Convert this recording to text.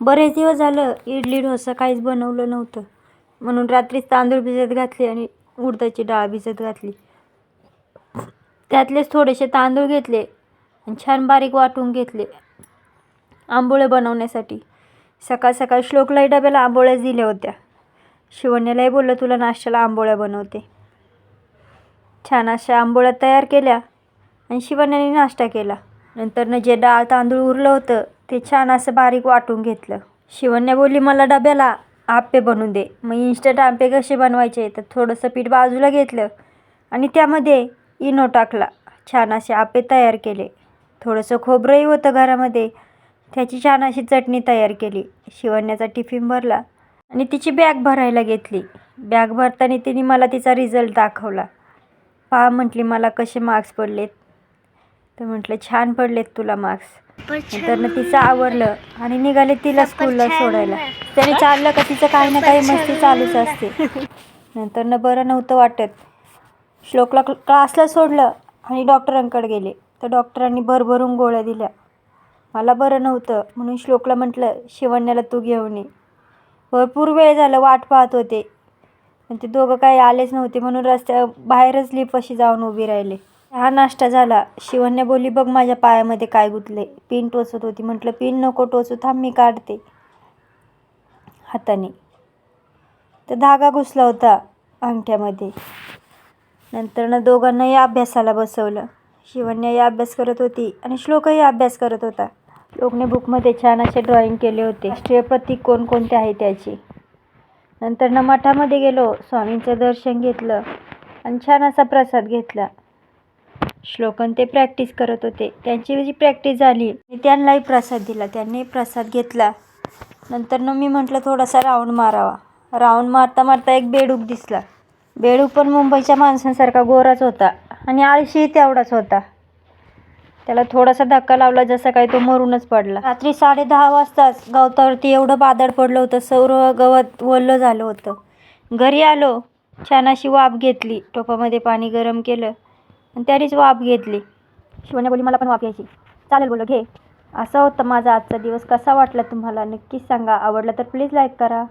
बरेच दिवस झालं इडली डोसा काहीच बनवलं नव्हतं. म्हणून रात्रीच तांदूळ भिजत घातले आणि उडदाची डाळ भिजत घातली. त्यातलेच थोडेसे तांदूळ घेतले आणि छान बारीक वाटून घेतले. आंबोळे बनवण्यासाठी. सकाळ सकाळ श्लोकलाही डब्याला आंबोळ्याच दिल्या होत्या. शिवण्यालाही बोललं तुला नाश्त्याला आंबोळ्या बनवते. छान अशा आंबोळ्या तयार केल्या आणि शिवण्याने नाश्ता केला. नंतरनं जे डाळ तांदूळ उरलं होतं ते छान असं बारीक वाटून घेतलं. शिवण्या बोलली मला डब्याला आप्पे बनवून दे. मग इन्स्टंट आप्पे कसे बनवायचे तर थोडंसं पीठ बाजूला घेतलं आणि त्यामध्ये इनो टाकला. छान असे आप्पे तयार केले. थोडंसं खोबरंही होतं घरामध्ये. त्याची छान अशी चटणी तयार केली. शिवण्याचा टिफिन भरला आणि तिची बॅग भरायला घेतली. बॅग भरताना तिने मला तिचा रिझल्ट दाखवला. पहा म्हटली मला कसे मार्क्स पडलेत? तर म्हटलं छान पडलेत तुला मार्क्स नंतर तिचं आवरलं आणि निघाले तिला स्कूलला सोडायला. त्याने चाललं का तिचं काही ना काही मस्ती चालूच असते. नंतर बरं नव्हतं वाटत. श्लोकला क्ल- क्लासला सोडलं आणि डॉक्टरांकडे गेले. तर डॉक्टरांनी भरभरून गोळ्या दिल्या. मला बरं नव्हतं म्हणून श्लोकला म्हटलं शिवण्याला तू घेऊन ये. भरपूर वेळ झालं वाट पाहत होते. पण ते दोघं काही आलेच नव्हते म्हणून रस्त्या बाहेरच लिपशी जाऊन उभी राहिले. हा नाश्ता झाला. शिवण्या बोलली बघ माझ्या पायामध्ये काय गुतले पिन टोचत होती. म्हटलं पिन नको टोचू थांब मी काढते. हाताने. तर धागा घुसला होता अंगठ्यामध्ये. नंतरनं दोघांनाही अभ्यासाला बसवलं. शिवण्याही अभ्यास करत होती आणि श्लोकही अभ्यास करत होता. श्लोकने बुकमध्ये छान असे ड्रॉइंग केले होते. राष्ट्रीय प्रतीक कोणकोणते आहे त्याची? नंतरनं मठामध्ये गेलो. स्वामींचं दर्शन घेतलं आणि छान असा प्रसाद घेतला. श्लोकन ते प्रॅक्टिस करत होते. त्यांची जी प्रॅक्टिस झाली मी त्यांनाही प्रसाद दिला. त्यांनी प्रसाद घेतला. नंतर न मी म्हटलं थोडासा राऊंड मारावा. राऊंड मारता मारता एक बेडूक दिसला. बेडूक पण मुंबईच्या माणसांसारखा गोराच होता आणि आळशीही तेवढाच होता. त्याला थोडासा धक्का लावला जसा काही तो मरूनच पडला. रात्री साडे दहा वाजताच गवतावरती एवढं बादळ पडलं होतं सौर गवत वल्लं झालं होतं. घरी आलो छान अशी वाफ घेतली. टोपामध्ये पाणी गरम केलं. आणि त्यानेच वाफ घेतली. शिवण्या बोली मला पण वाफ घ्यायची चालेल बोलो घे. असा होता माझा आजचा दिवस. कसा वाटला तुम्हाला? नक्कीच सांगा. आवडला तर प्लीज लाईक करा.